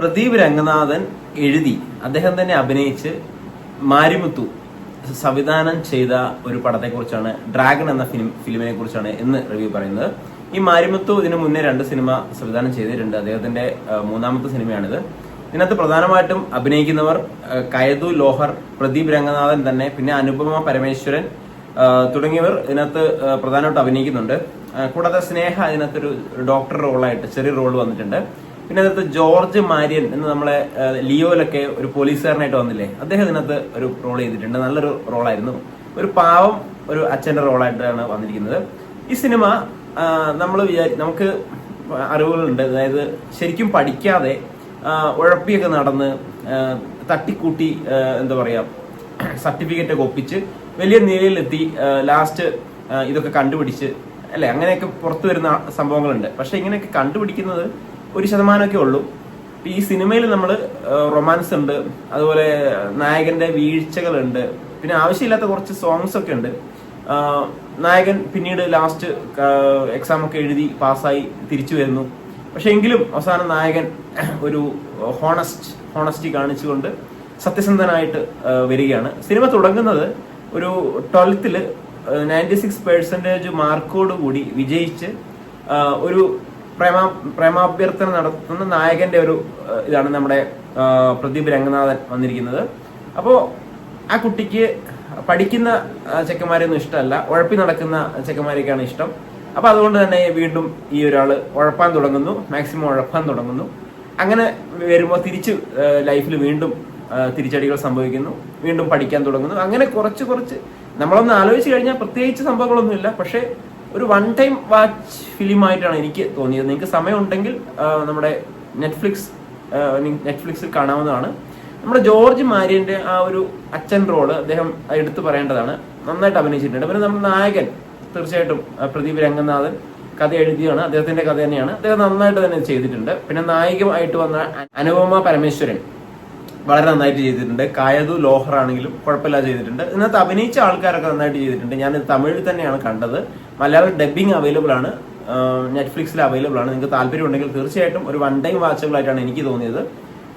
പ്രദീപ് രംഗനാഥൻ എഴുതി. അദ്ദേഹം തന്നെ അഭിനയിച്ച് മാരിമുത്തു സംവിധാനം ചെയ്ത ഒരു പടത്തെക്കുറിച്ചാണ് ഡ്രാഗൺ എന്ന ഫിലിം ഫിലിമിനെ കുറിച്ചാണ് ഇന്ന് റിവ്യൂ പറയുന്നത്. ഈ മാരിമുത്തു ഇതിനു മുന്നേ രണ്ട് സിനിമ സംവിധാനം ചെയ്തിട്ടുണ്ട്. അദ്ദേഹത്തിന്റെ മൂന്നാമത്തെ സിനിമയാണിത്. ഇതിനകത്ത് പ്രധാനമായിട്ടും അഭിനയിക്കുന്നവർ കയതു ലോഹർ പ്രദീപ് രംഗനാഥൻ തന്നെ പിന്നെ അനുപമ പരമേശ്വരൻ തുടങ്ങിയവർ ഇതിനകത്ത് പ്രധാനമായിട്ട് അഭിനയിക്കുന്നുണ്ട്. കൂടാതെ സ്നേഹ ഇതിനകത്തൊരു ഡോക്ടർ റോളായിട്ട് ചെറിയ റോൾ വന്നിട്ടുണ്ട്. പിന്നെ അതിനകത്ത് ജോർജ് മാര്യൻ എന്ന് നമ്മളെ ലിയോയിലൊക്കെ ഒരു പോലീസുകാരനായിട്ട് വന്നില്ലേ? അദ്ദേഹം ഇതിനകത്ത് ഒരു റോൾ ചെയ്തിട്ടുണ്ട്. നല്ലൊരു റോളായിരുന്നു ഒരു പാവം ഒരു അച്ഛന്റെ റോളായിട്ടാണ് വന്നിരിക്കുന്നത്. ഈ സിനിമ നമ്മൾ വിചാരി നമുക്ക് അറിവുകളുണ്ട്. അതായത് ശരിക്കും പഠിക്കാതെ ഉഴപ്പിയൊക്കെ നടന്ന് തട്ടിക്കൂട്ടി എന്താ പറയാ സർട്ടിഫിക്കറ്റ് ഒക്കെ ഒപ്പിച്ച് വലിയ നിലയിലെത്തി ലാസ്റ്റ് ഇതൊക്കെ കണ്ടുപിടിച്ച് അല്ലെ? അങ്ങനെയൊക്കെ പുറത്തു വരുന്ന സംഭവങ്ങളുണ്ട്. പക്ഷെ ഇങ്ങനെയൊക്കെ കണ്ടുപിടിക്കുന്നത് ഒരു ശതമാനമൊക്കെ ഉള്ളൂ. ഈ സിനിമയിൽ നമ്മൾ റൊമാൻസ് ഉണ്ട് അതുപോലെ നായകന്റെ വീഴ്ചകളുണ്ട് പിന്നെ ആവശ്യമില്ലാത്ത കുറച്ച് സോങ്സ് ഒക്കെ ഉണ്ട്. നായകൻ പിന്നീട് ലാസ്റ്റ് എക്സാം ഒക്കെ എഴുതി പാസ്സായി തിരിച്ചു വരുന്നു. പക്ഷെ എങ്കിലും അവസാനം നായകൻ ഒരു ഹോണസ്റ്റ് ഹോണസ്റ്റി കാണിച്ചുകൊണ്ട് സത്യസന്ധനായിട്ട് വരികയാണ്. സിനിമ തുടങ്ങുന്നത് ഒരു ട്വൽത്തിൽ നയന്റി സിക്സ് പെർസെന്റേജ് മാർക്കോട് കൂടി വിജയിച്ച് ഒരു പ്രേമ പ്രേമാഭ്യർത്ഥന നടത്തുന്ന നായകന്റെ ഒരു ഇതാണ് നമ്മുടെ പ്രദീപ് രംഗനാഥൻ വന്നിരിക്കുന്നത്. അപ്പോൾ ആ കുട്ടിക്ക് പഠിക്കുന്ന ചെക്കന്മാരെയൊന്നും ഇഷ്ടമല്ല. ഉഴപ്പി നടക്കുന്ന ചെക്കന്മാരെയൊക്കെയാണ് ഇഷ്ടം. അപ്പൊ അതുകൊണ്ട് തന്നെ വീണ്ടും ഈ ഒരാൾ ഉഴപ്പാൻ തുടങ്ങുന്നു. മാക്സിമം ഉഴപ്പാൻ തുടങ്ങുന്നു. അങ്ങനെ വരുമ്പോൾ തിരിച്ച് ലൈഫിൽ വീണ്ടും തിരിച്ചടികൾ സംഭവിക്കുന്നു. വീണ്ടും പഠിക്കാൻ തുടങ്ങുന്നു. അങ്ങനെ കുറച്ച് കുറച്ച് നമ്മളൊന്ന് ആലോചിച്ച് കഴിഞ്ഞാൽ പ്രത്യേകിച്ച് സംഭവങ്ങളൊന്നുമില്ല. പക്ഷേ ഒരു വൺ ടൈം വാച്ച് ഫിലിമായിട്ടാണ് എനിക്ക് തോന്നിയത്. നിങ്ങൾക്ക് സമയമുണ്ടെങ്കിൽ നമ്മുടെ നെറ്റ്ഫ്ലിക്സ് നെറ്റ്ഫ്ലിക്സിൽ കാണാവുന്നതാണ്. നമ്മുടെ ജോർജ് മാര്യന്റെ ആ ഒരു അച്ഛൻ റോൾ അദ്ദേഹം എടുത്തു പറയേണ്ടതാണ്. നന്നായിട്ട് അഭിനയിച്ചിട്ടുണ്ട്. പിന്നെ നമ്മുടെ നായകൻ തീർച്ചയായിട്ടും പ്രദീപ് രംഗനാഥൻ കഥ എഴുതിയാണ്. അദ്ദേഹത്തിന്റെ കഥ തന്നെയാണ്. അദ്ദേഹം നന്നായിട്ട് തന്നെ ചെയ്തിട്ടുണ്ട്. പിന്നെ നായികമായിട്ട് വന്ന അനുപമ പരമേശ്വരൻ. വളരെ നന്നായിട്ട് ചെയ്തിട്ടുണ്ട്. കായതു ലോഹർ ആണെങ്കിലും കുഴപ്പമില്ലാതെ ചെയ്തിട്ടുണ്ട്. ഇതിനകത്ത് അഭിനയിച്ച ആൾക്കാരൊക്കെ നന്നായിട്ട് ചെയ്തിട്ടുണ്ട്. ഞാൻ തമിഴിൽ തന്നെയാണ് കണ്ടത്. മലയാളം ഡബ്ബിംഗ് അവൈലബിൾ ആണ്. നെറ്റ്ഫ്ലിക്സിൽ അവൈലബിൾ ആണ്. നിങ്ങൾക്ക് താല്പര്യം ഉണ്ടെങ്കിൽ തീർച്ചയായിട്ടും ഒരു വൺ ടൈം വാച്ചബിൾ ആയിട്ടാണ് എനിക്ക് തോന്നിയത്.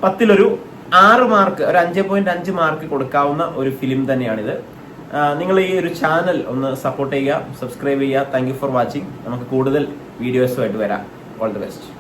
പത്തിലൊരു ആറ് മാർക്ക് ഒരു അഞ്ച് പോയിന്റ് അഞ്ച് മാർക്ക് കൊടുക്കാവുന്ന ഒരു ഫിലിം തന്നെയാണിത്. നിങ്ങൾ ഈ ഒരു ചാനൽ ഒന്ന് സപ്പോർട്ട് ചെയ്യുക സബ്സ്ക്രൈബ് ചെയ്യുക. താങ്ക് ഫോർ വാച്ചിങ് നമുക്ക് കൂടുതൽ വീഡിയോസുമായിട്ട് വരാം. All the best